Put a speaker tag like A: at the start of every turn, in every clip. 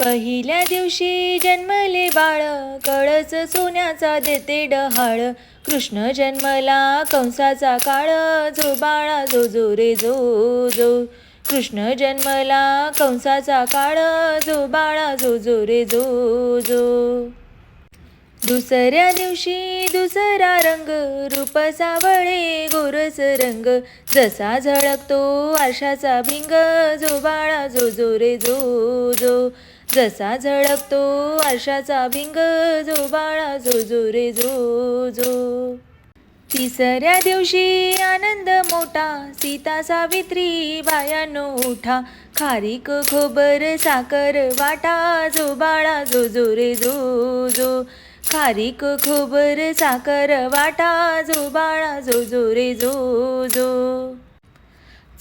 A: पहिल्या दिवशी जन्मले बाळ कळस सोन्याचा देते डहाळ. कृष्ण जन्मला कंसाचा काळ जो बाळा जो जो रे जो जो. कृष्ण जन्मला कंसाचा काळ जो बाळा जो जो रे जो जो. दुसऱ्या दिवशी दुसरा रंग रूप सावळे गोरस रंग. जसा झळकतो आरशाचा भिंग जो बाळा जो जो रे जो जो. जसा झळकतो आरशाचा भिंग जो बाळा जो जो रे जो जो तिसऱ्या दिवशी आनंद मोठा सीता सावित्री बायानो उठा. खारीक खोबर साखर वाटा जो बाळा जो जो रे जो जो खारीक खोबर साखर वाटा जो बाळा जो जो रे जो जो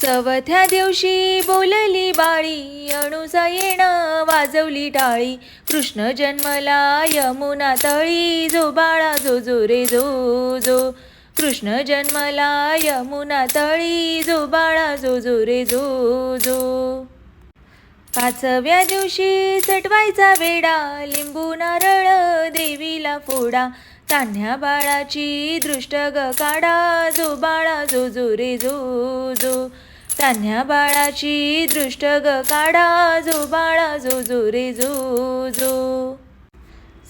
A: चवथ्या दिवशी बोलली बाळी अणुचा येणं वाजवली टाळी. कृष्ण जन्मला यमुना तळी जो बाळा जो जो रे जो जो. कृष्ण जन्मला यमुना तळी जो बाळा जो जो रे जो जो. पाचव्या दिवशी सटवायचा वेडा लिंबू नारळ देवीला फोडा. तान्ह्या बाळाची दृष्ट ग काढा जो बाळा जो जो रे जो जो. तान्ह्या बाळाची दृष्ट ग काढा जो बाळा जो जो रे जो जो.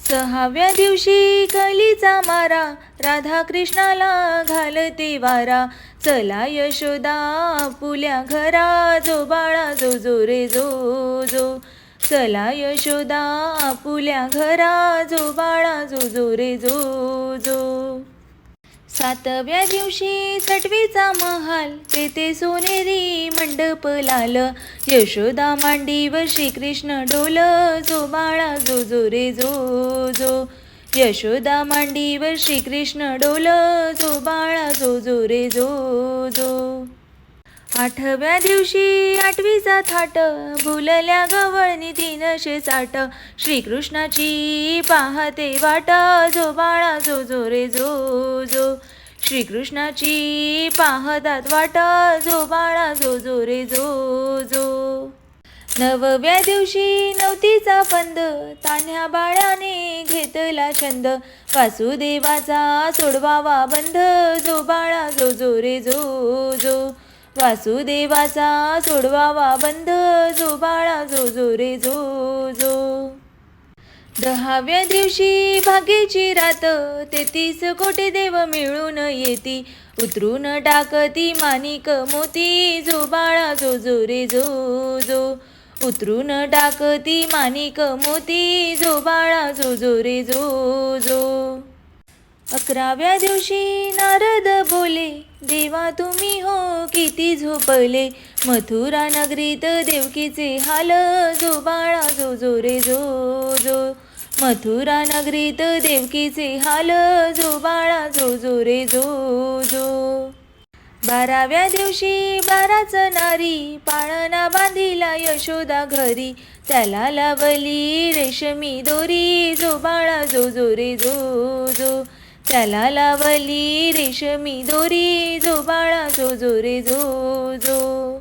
A: सहाव्या दिवशी कलीचा मारा राधा कृष्णाला घालते वारा. चला यशोदा आपुल्या घरा जो बाळा जो जो रे जो जो. चला यशोदा आपुल्या घरा जो बाळा जो जो रे जो जो. सातव्या दिवशी सटवीचा महाल तेथे सोनेरी मंडप लाल. यशोदा मांडीवर श्रीकृष्ण डोल जो बाळा जो जो रे जो जो. यशोदा मांडीवर श्रीकृष्ण डोल जो बाळा जो जो रे जो जो. आठव्या दिवशी आठवीचा थाट भुलल्या गवळणी तीनशे साठ श्रीकृष्णाची पाहते वाट जो बाळा जो जो रे जो जो. श्रीकृष्णाची पाहतात वाट जो बाळा जो जो रे जो जो. नवव्या दिवशी नवतीचा पंद तान्ह्या बाळाने घेतला छंद. वासुदेवाचा सोडवावा बंध जो बाळा जो जो रे जो जो. वासुदेवाचा सोडवावा बंध जो बाळा जो जो रे जो जो. दहाव्या दिवशी भाग्याची रात तेतीस कोटी देव मिळून येती. उतरून टाकती मानिक मोती जो बाळा जो जो रे जो जो. उतरून टाकती मानिक मोती जो बाळा जो जो रे जो जो. अकराव्या दिवशी नारद बोले देवा तुम्ही हो किती झोपले. मथुरा नगरीत देवकीचे हाल जो बाळा जो जो रे जो जो. मथुरा नगरीत देवकीचे हाल जो बाळा जो जो रे जो जो. बाराव्या दिवशी बाराचं नारी पाळणा बांधिला यशोदा घरी. त्याला लावली रेशमी दोरी जो बाळा जो जो रे जो जो. त्याला लावली रेशमी दोरी जो बाळा जो जो रे जो जो.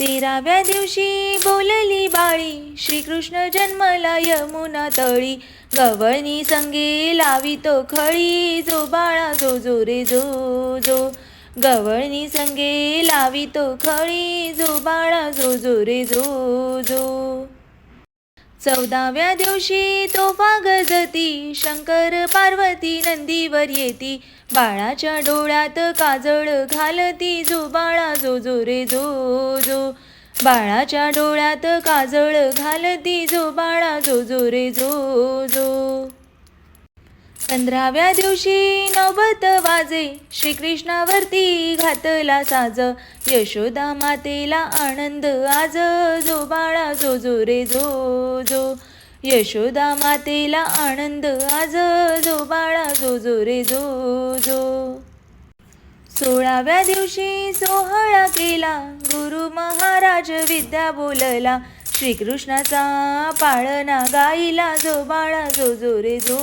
A: तेराव्या दिवशी बोलली बाळी श्रीकृष्ण जन्मला यमुना तळी. गवळणी संगे लावितो खळी जो बाळा जो जो रे जो जो. गवळणी संगे लावितो खळी जो बाळा जो जो रे जो जो. चौदाव्या दिवशी तोफा गजती शंकर पार्वती नंदीवर येती. बाळाच्या डोळ्यात काजळ घालती. जो बाळा जो जो रे जो जो. बाळाच्या डोळ्यात काजळ घालती. जो बाळा जो जो रे जो जो. पंधराव्या दिवशी नौबत वाजे. श्रीकृष्णावरती घातला साज. यशोदा मातेला आनंद आज. जो बाळा जो जो रे जो जो. यशोदा मातेला आनंद आज. जो बाळा जो जो रे जो जो. सोळाव्या दिवशी सोहळा केला. गुरु महाराज विद्या बोलला. श्रीकृष्णाचा पाळणा गाईला जो बाळा जो जो रे जो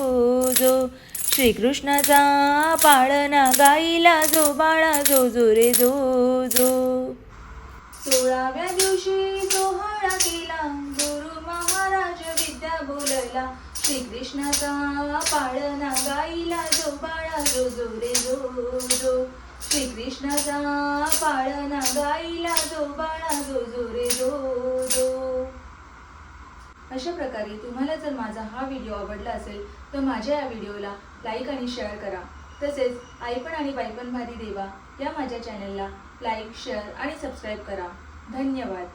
A: जो. श्रीकृष्णाचा पाळणा गाईला जो बाळा जो जो रे जो जो. सोळाव्या दिवशी सोहळा केला गुरु महाराज विद्या बोलला. श्रीकृष्णाचा पाळणा गाईला जो बाळा जो जो रे जो जो. श्रीकृष्णाचा पाळणा गाईला जो बाळा जो जो रे जो जो. अशा प्रकारे तुम्हाला जर माझा हा व्हिडिओ आवडला असेल तर माझ्या या व्हिडिओला लाईक आणि शेअर करा. तसेच आई पण आणि बाईपण भारी देवा या माझ्या चॅनलला लाईक शेअर आणि सबस्क्राईब करा. धन्यवाद.